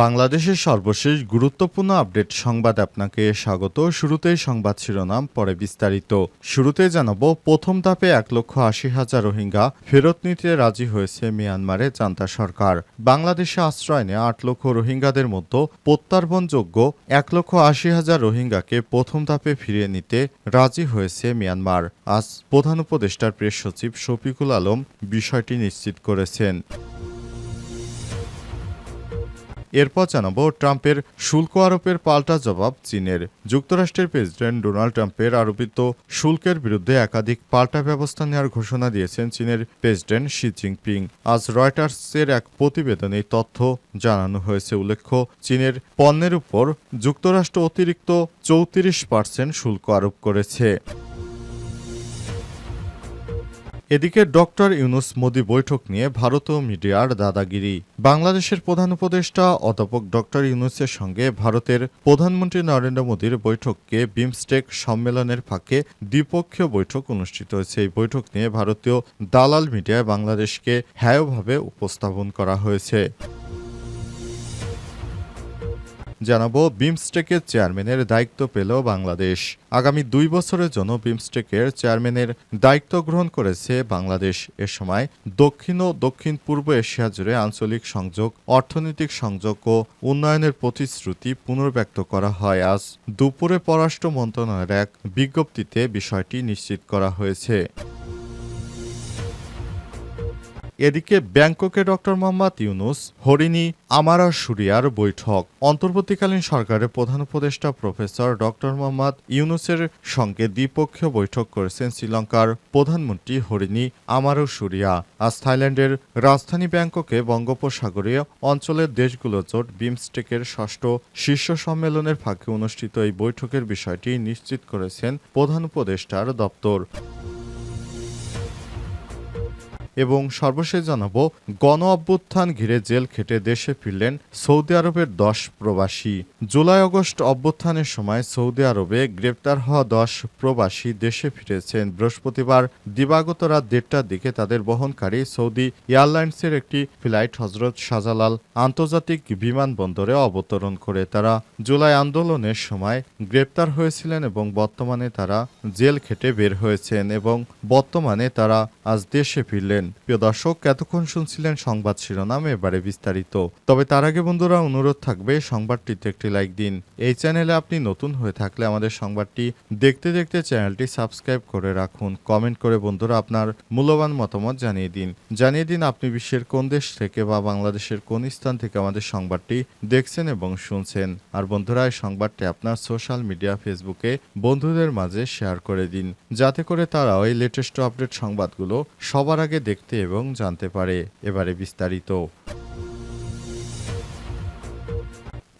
বাংলাদেশের সর্বশেষ গুরুত্বপূর্ণ আপডেট সংবাদ আপনাকে স্বাগত। শুরুতেই সংবাদ শিরোনাম, পরে বিস্তারিত। শুরুতে জানাব, প্রথম ধাপে এক লক্ষ আশি হাজার রোহিঙ্গা ফেরত নিতে রাজি হয়েছে মিয়ানমারে জান্তা সরকার। বাংলাদেশে আশ্রয় নেওয়া আট লক্ষ রোহিঙ্গাদের মধ্যে প্রত্যার্পণযোগ্য এক লক্ষ আশি হাজার রোহিঙ্গাকে প্রথম ধাপে ফিরিয়ে নিতে রাজি হয়েছে মিয়ানমার। আজ প্রধান উপদেষ্টার প্রেস সচিব শফিকুল আলম বিষয়টি নিশ্চিত করেছেন। এরপর জানাব ট্রাম্পের শুল্ক আরোপের পাল্টা জবাব চীনের। যুক্তরাষ্ট্রের প্রেসিডেন্ট ডোনাল্ড ট্রাম্পের আরোপিত শুল্কের বিরুদ্ধে একাধিক পাল্টা ব্যবস্থা নেওয়ার ঘোষণা দিয়েছেন চীনের প্রেসিডেন্ট শি জিনপিং। আজ রয়টার্সের এক প্রতিবেদনে তথ্য জানানো হয়েছে। উল্লেখ্য, চীনের পণ্যের উপর যুক্তরাষ্ট্র অতিরিক্ত চৌত্রিশ পার্সেন্ট শুল্ক আরোপ করেছে। এদিকে ডক্টর ইউনুস মোদি বৈঠক নিয়ে ভারতীয় মিডিয়ার দাদাগিরি। বাংলাদেশের প্রধান উপদেষ্টা অধ্যাপক ডক্টর ইউনুসের সঙ্গে ভারতের প্রধানমন্ত্রী নরেন্দ্র মোদীর বৈঠককে বিমস্টেক সম্মেলনের ফাঁকে দ্বিপক্ষীয় বৈঠক অনুষ্ঠিত হয়েছে। এই বৈঠক নিয়ে ভারতীয় দালাল মিডিয়ায় বাংলাদেশকে হ্যায়ভাবে উপস্থাপন করা হয়েছে। জানাব, বিমস্টেকের চেয়ারম্যানের দায়িত্ব পেল বাংলাদেশ। আগামী দুই বছরের জন্য বিমস্টেকের চেয়ারম্যানের দায়িত্ব গ্রহণ করেছে বাংলাদেশ। এ সময় দক্ষিণ ও দক্ষিণ পূর্ব এশিয়া জুড়ে আঞ্চলিক সংযোগ, অর্থনৈতিক সংযোগ ও উন্নয়নের প্রতিশ্রুতি পুনর্ব্যক্ত করা হয়। আজ দুপুরে পররাষ্ট্র মন্ত্রণালয়ের এক বিজ্ঞপ্তিতে বিষয়টি নিশ্চিত করা হয়েছে। এদিকে ব্যাংককে ডক্টর মোহাম্মদ ইউনুস, হরিণী আমারা সুরিয়ার বৈঠক। অন্তর্বর্তীকালীন সরকারের প্রধান উপদেষ্টা প্রফেসর ডক্টর মোহাম্মদ ইউনুসের সঙ্গে দ্বিপক্ষীয় বৈঠক করেছেন শ্রীলঙ্কার প্রধানমন্ত্রী হরিণী আমারও সুরিয়া। আজ থাইল্যান্ডের রাজধানী ব্যাংককে বঙ্গোপসাগরীয় অঞ্চলের দেশগুলো জোট বিমস্টেকের ষষ্ঠ শীর্ষ সম্মেলনের ফাঁকে অনুষ্ঠিত এই বৈঠকের বিষয়টি নিশ্চিত করেছেন প্রধান উপদেষ্টার দপ্তর। এবং সর্বশেষ জানাব, গণ অভ্যুত্থান ঘিরে জেল খেটে দেশে ফিরলেন সৌদি আরবের দশ প্রবাসী। জুলাই আগস্ট অভ্যুত্থানের সময় সৌদি আরবে গ্রেপ্তার হওয়া দশ প্রবাসী দেশে ফিরেছেন। বৃহস্পতিবার দিবাগত রাত দেড়টার দিকে তাদের বহনকারী সৌদি এয়ারলাইন্সের একটি ফ্লাইট হজরত শাহজালাল আন্তর্জাতিক বিমানবন্দরে অবতরণ করে। তারা জুলাই আন্দোলনের সময় গ্রেপ্তার হয়েছিলেন এবং বর্তমানে তারা জেল খেটে বের হয়েছেন এবং বর্তমানে তারা আজ দেশে ফিরলেন। প্রিয় দর্শক, এতক্ষণ শুনছিলেন সংবাদ শিরোনাম, এবারে বিস্তারিত। তবে তার আগে বন্ধুরা, অনুরোধ থাকবে, সংবাদটিতে একটি লাইক দিন। এই চ্যানেলে আপনি নতুন হয়ে থাকলে আমাদের সংবাদটি দেখতে দেখতে চ্যানেলটি সাবস্ক্রাইব করে রাখুন। কমেন্ট করে বন্ধুরা আপনার মূল্যবান মতামত জানিয়ে দিন। জানিয়ে দিন আপনি বিশ্বের কোন দেশ থেকে বা বাংলাদেশের কোন স্থান থেকে আমাদের সংবাদটি দেখছেন এবং শুনছেন। আর বন্ধুরা, এই সংবাদটি আপনার সোশ্যাল মিডিয়া, ফেসবুকে বন্ধুদের মাঝে শেয়ার করে দিন। যাতে করে তারা ওই লেটেস্ট আপডেট সংবাদগুলো সবার আগে দেখতে এবং জানতে পারে। এবারে বিস্তারিত।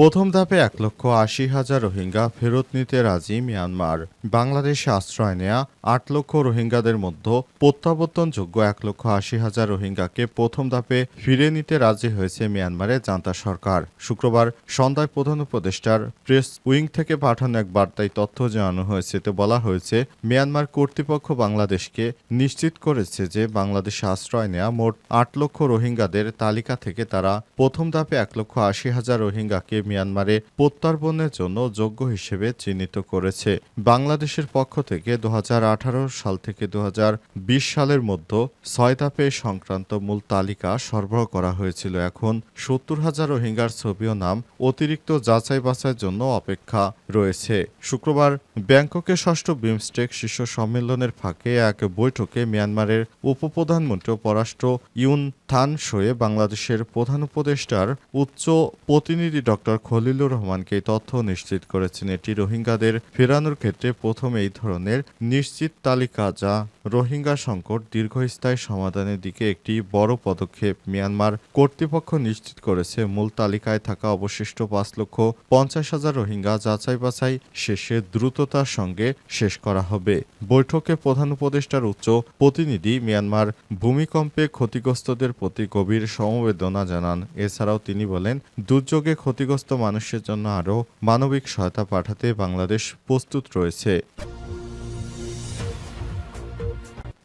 প্রথম ধাপে এক লক্ষ আশি হাজার রোহিঙ্গা ফেরত নিতে রাজি মিয়ানমার। বাংলাদেশে আশ্রয় নেয়া আট লক্ষ রোহিঙ্গাদের মধ্যে প্রত্যাবর্তনযোগ্য এক লক্ষ আশি হাজার রোহিঙ্গাকে প্রথম ধাপে ফিরে নিতে রাজি হয়েছে মিয়ানমারের জান্তা সরকার। শুক্রবার সন্ধ্যায় প্রধান উপদেষ্টার প্রেস উইং থেকে পাঠানো এক বার্তায় তথ্য জানানো হয়েছে। তো বলা হয়েছে, মিয়ানমার কর্তৃপক্ষ বাংলাদেশকে নিশ্চিত করেছে যে বাংলাদেশে আশ্রয় নেয়া মোট আট লক্ষ রোহিঙ্গাদের তালিকা থেকে তারা প্রথম ধাপে এক লক্ষ আশি হাজার রোহিঙ্গাকে মিয়ানমারে প্রত্যার্পণের জন্য যোগ্য হিসেবে চিহ্নিত করেছে। বাংলাদেশের পক্ষ থেকে দু হাজার আঠারো সাল থেকে দু হাজার বিশ সালের মধ্যে ছয় ধাপে সংক্রান্ত মূল তালিকা সরবরাহ করা হয়েছিল। এখন সত্তর হাজার রোহিঙ্গার ছবিও নাম অতিরিক্ত যাচাই বাছাইয়ের জন্য অপেক্ষা রয়েছে। শুক্রবার ব্যাংককে ষষ্ঠ বিমস্টেক শীর্ষ সম্মেলনের ফাঁকে এক বৈঠকে মিয়ানমারের উপপ্রধানমন্ত্রী পররাষ্ট্র ইউন থান সয়ে বাংলাদেশের প্রধান উপদেষ্টার উচ্চ প্রতিনিধি ডক্টর খলিলুর রহমানকে তথ্য নিশ্চিত করেছেন। এটি রোহিঙ্গাদের ফেরানোর ক্ষেত্রে প্রথম এই ধরনের নিশ্চিত তালিকা যা রোহিঙ্গা সংকট দীর্ঘস্থায়ী সমাধানের দিকে একটি বড় পদক্ষেপ মিয়ানমার কর্তৃপক্ষ নিশ্চিত করেছে। মূল তালিকায় থাকা অবশিষ্ট পাঁচ লক্ষ পঞ্চাশ হাজার রোহিঙ্গা যাচাই বাছাই শেষে দ্রুততার সঙ্গে শেষ করা হবে। বৈঠকে প্রধান উপদেষ্টার উচ্চ প্রতিনিধি মিয়ানমার ভূমিকম্পে ক্ষতিগ্রস্তদের প্রতি গভীর সমবেদনা জানান। এছাড়াও তিনি বলেন, দুর্যোগে ক্ষতিগ্রস্ত মানুষের জন্য আরও মানবিক সহায়তা পাঠাতে বাংলাদেশ প্রস্তুত রয়েছে।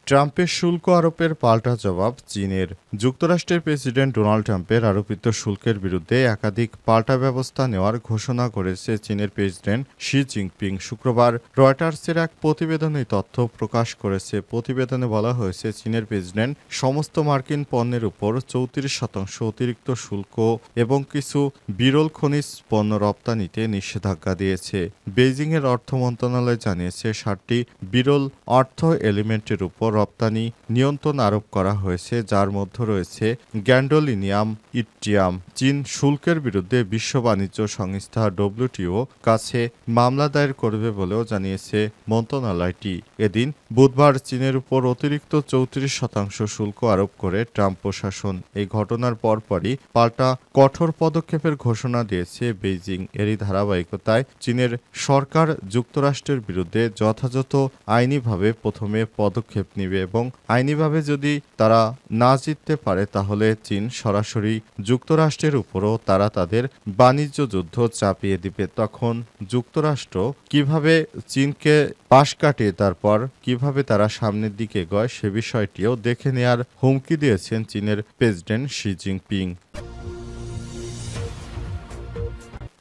ট্রাম্পের শুল্ক আরোপের পাল্টা জবাব চীনের। যুক্তরাষ্ট্রের প্রেসিডেন্ট ডোনাল্ড ট্রাম্পের আরোপিত শুল্কের বিরুদ্ধে একাধিক পাল্টা ব্যবস্থা নেওয়ার ঘোষণা করেছে চীনের প্রেসিডেন্ট শি জিনপিং শুক্রবার। রয়টার্সের এক প্রতিবেদনে তথ্য প্রকাশ করেছে। প্রতিবেদনে বলা হয়েছে, চীনের প্রেসিডেন্ট সমস্ত মার্কিন পণ্যের উপর চৌত্রিশ শতাংশ অতিরিক্ত শুল্ক এবং কিছু বিরল খনিজ পণ্য রপ্তানিতে নিষেধাজ্ঞা দিয়েছে। বেইজিংয়ের অর্থ মন্ত্রণালয় জানিয়েছে ষাটটি বিরল অর্থ এলিমেন্টের উপর রপ্তানি নিয়ন্ত্রণ আরোপ করা হয়েছে, যার মধ্যে রয়েছে গ্যান্ডোলিনিয়াম ইট্রিয়াম চীন শুল্কের বিরুদ্ধে বিশ্ব বাণিজ্য সংস্থা ডব্লিউটিও কাছে মামলা দায়ের করবে বলেও জানিয়েছে মন্ত্রণালয়টি। এদিন বুধবার চীনের উপর অতিরিক্ত চৌত্রিশ শতাংশ শুল্ক আরোপ করে ট্রাম্প প্রশাসন। এই ঘটনার পরপরই পাল্টা কঠোর পদক্ষেপের ঘোষণা দিয়েছে বেইজিং। এরই ধারাবাহিকতায় চীনের সরকার যুক্তরাষ্ট্রের বিরুদ্ধে যথাযথ আইনিভাবে প্রথমে পদক্ষেপ নেবে। এবং আইনিভাবে যদি তারা না জিততে পারে, তাহলে চীন সরাসরি যুক্তরাষ্ট্রের উপরও তারা তাদের বাণিজ্য যুদ্ধ চাপিয়ে দিবে। তখন যুক্তরাষ্ট্র কীভাবে চীনকে পাশ কাটিয়ে তারপর কীভাবে তারা সামনের দিকে গয় সে বিষয়টিও দেখে নেয়ার হুমকি দিয়েছেন চীনের president Xi Jinping.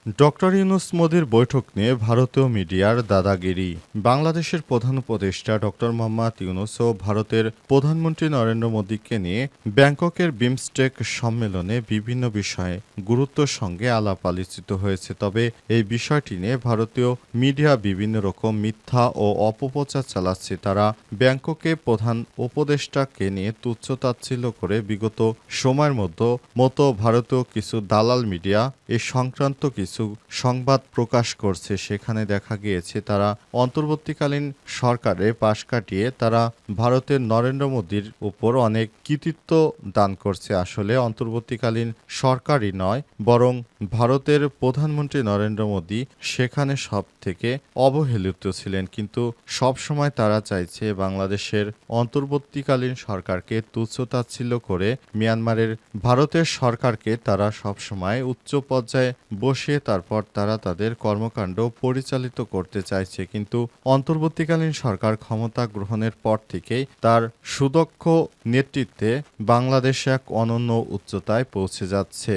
Doctor Yunus মোদির বৈঠক নিয়ে ভারতীয় মিডিয়ার দাদাগিরি। বাংলাদেশের প্রধান উপদেষ্টা ডক্টর মোহাম্মদ ইউনুস ও ভারতের প্রধানমন্ত্রী নরেন্দ্র মোদীকে নিয়ে ব্যাংককের বিমস্টেক সম্মেলনে বিভিন্ন বিষয়ে গুরুত্বর সঙ্গে আলাপ আলোচিত হয়েছে। তবে এই বিষয়টি নিয়ে ভারতীয় মিডিয়া বিভিন্ন রকম মিথ্যা ও অপপ্রচার চালাচ্ছে। তারা ব্যাংককে প্রধান উপদেষ্টাকে নিয়ে তুচ্ছতাচ্ছিল্য করে বিগত সময়ের মধ্যে মতো ভারতীয় কিছু দালাল মিডিয়া এ সংক্রান্ত কিছু সংবাদ প্রকাশ করছে। সেখানে দেখা গিয়েছে, তারা অন্তর্বর্তীকালীন সরকারে পাশ কাটিয়ে তারা ভারতের নরেন্দ্র মোদীর উপর অনেক কৃতিত্ব দান করছে। আসলে অন্তর্বর্তীকালীন সরকারই নয়, বরং ভারতের প্রধানমন্ত্রী নরেন্দ্র মোদী সেখানে সব থেকে অবহেলিত ছিলেন। কিন্তু সব সময় তারা চাইছে বাংলাদেশের অন্তর্বর্তীকালীন সরকারকে তুচ্ছতাচ্ছিল্য করে, মিয়ানমারের ভারতের সরকারকে তারা সব সময় উচ্চ পর্যায়ে বসিয়ে তারপর তারা তাদের কর্মকাণ্ড পরিচালিত করতে চাইছে। কিন্তু অন্তর্বর্তীকালীন সরকার ক্ষমতা গ্রহণের পর থেকেই তার সুদক্ষ নেতৃত্বে বাংলাদেশ এক অনন্য উচ্চতায় পৌঁছে যাচ্ছে।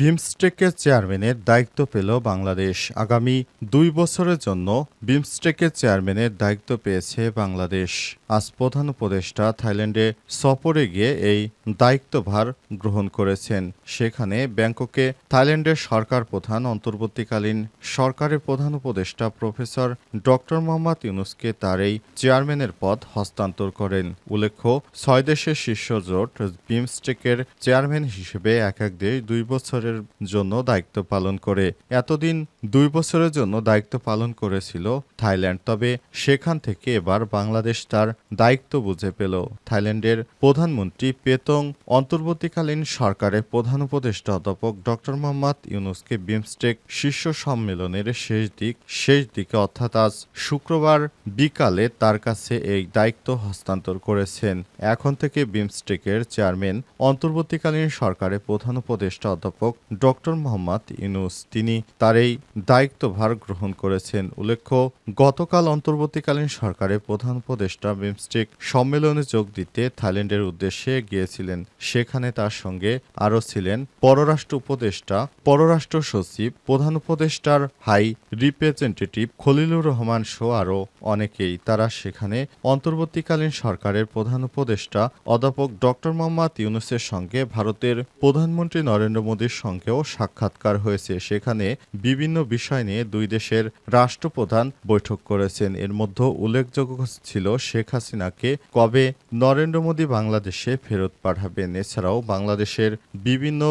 বিমস্টেকের চেয়ারম্যানের দায়িত্ব পেল বাংলাদেশ। আগামী দুই বছরের জন্য বিমস্টেকের চেয়ারম্যানের দায়িত্ব পেয়েছে বাংলাদেশ। আজ প্রধান উপদেষ্টা থাইল্যান্ডে সফরে গিয়ে এই দায়িত্বভার গ্রহণ করেছেন। সেখানে ব্যাংককে থাইল্যান্ডের সরকার প্রধান, অন্তর্বর্তীকালীন সরকারের প্রধান উপদেষ্টা প্রফেসর ডক্টর মোহাম্মদ ইউনুসকে তার এই চেয়ারম্যানের পদ হস্তান্তর করেন। উল্লেখ্য, ছয় দেশের শীর্ষ জোট বিমস্টেকের চেয়ারম্যান হিসেবে এক এক দেশ দুই বছরের জন্য দায়িত্ব পালন করে। এতদিন দুই বছরের জন্য দায়িত্ব পালন করেছিল থাইল্যান্ড। তবে সেখান থেকে এবার বাংলাদেশ তার দায়িত্ব বুঝে পেল। থাইল্যান্ডের প্রধানমন্ত্রী পেতং অন্তর্বর্তীকালীন সরকারের প্রধান উপদেষ্টা অধ্যাপক ডক্টর মোহাম্মদ ইউনুসকে বিমস্টেক শীর্ষ সম্মেলনের শেষ দিক, শেষ দিকে অর্থাৎ আজ শুক্রবার বিকালে তার কাছে এই দায়িত্ব হস্তান্তর করেছেন। এখন থেকে বিমস্টেকের চেয়ারম্যান অন্তর্বর্তীকালীন সরকারের প্রধান উপদেষ্টা অধ্যাপক ডক্টর মোহাম্মদ ইউনুস। তিনি তার এই দায়িত্বভার গ্রহণ করেছেন। উল্লেখ্য, গতকাল অন্তর্বর্তীকালীন সরকারের প্রধান উপদেষ্টা বিমস্টেক সম্মেলনে যোগ দিতে থাইল্যান্ডের উদ্দেশ্যে গিয়েছিলেন। সেখানে তার সঙ্গে আরও ছিলেন পররাষ্ট্র উপদেষ্টা, পররাষ্ট্র সচিব, প্রধান উপদেষ্টার হাই রিপ্রেজেন্টেটিভ খলিলুর রহমান সহ আরও অনেকেই। তারা সেখানে অন্তর্বর্তীকালীন সরকারের প্রধান উপদেষ্টা, অধ্যাপক ডক্টর মোহাম্মদ ইউনুসের সঙ্গে ভারতের প্রধানমন্ত্রী নরেন্দ্র মোদীর সঙ্গেও সাক্ষাৎকার হয়েছে। সেখানে বিভিন্ন বিষয় নিয়ে দুই দেশের রাষ্ট্রপ্রধান বৈঠক করেছেন। এর মধ্যে উল্লেখযোগ্য ছিল শেখ হাসিনাকে কবে নরেন্দ্র মোদী বাংলাদেশে ফেরত পাঠাবেন? এছাড়াও বাংলাদেশের বিভিন্ন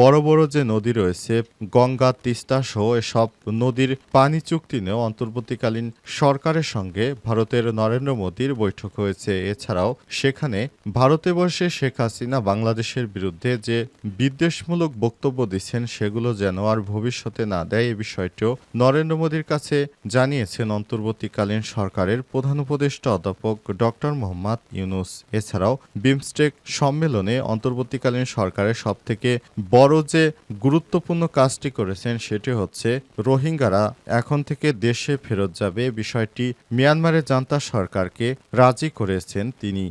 বড় বড় যে নদী রয়েছে, গঙ্গা, তিস্তা সহ এসব নদীর পানি চুক্তি নিয়েও অন্তর্বর্তীকালীন সরকারের সঙ্গে ভারতের নরেন্দ্র মোদীর বৈঠক হয়েছে। এছাড়াও সেখানে ভারতে বসে শেখ হাসিনা বাংলাদেশের বিরুদ্ধে যে বিদ্বেষমূলক বক্তব্য দিচ্ছেন, সেগুলো যেন আর ভবিষ্যতে না দেয়, এ বিষয়টিও নরেন্দ্র মোদীর কাছে জানিয়েছেন অন্তর্বর্তীকালীন সরকারের প্রধান উপদেষ্টা অধ্যাপক ডক্টর মোহাম্মদ ইউনুস। এছাড়াও বিমস্টেক সম্মেলনে অন্তর্বর্তীকালীন সরকারের সবথেকে বড় যে গুরুত্বপূর্ণ কাজটি করেছেন সেটি হচ্ছে রোহিঙ্গারা এখন থেকে দেশে ফেরত যাবে। বিষয়টি মিয়ানমারের জান্তা সরকারকে রাজি করেছেন তিনি।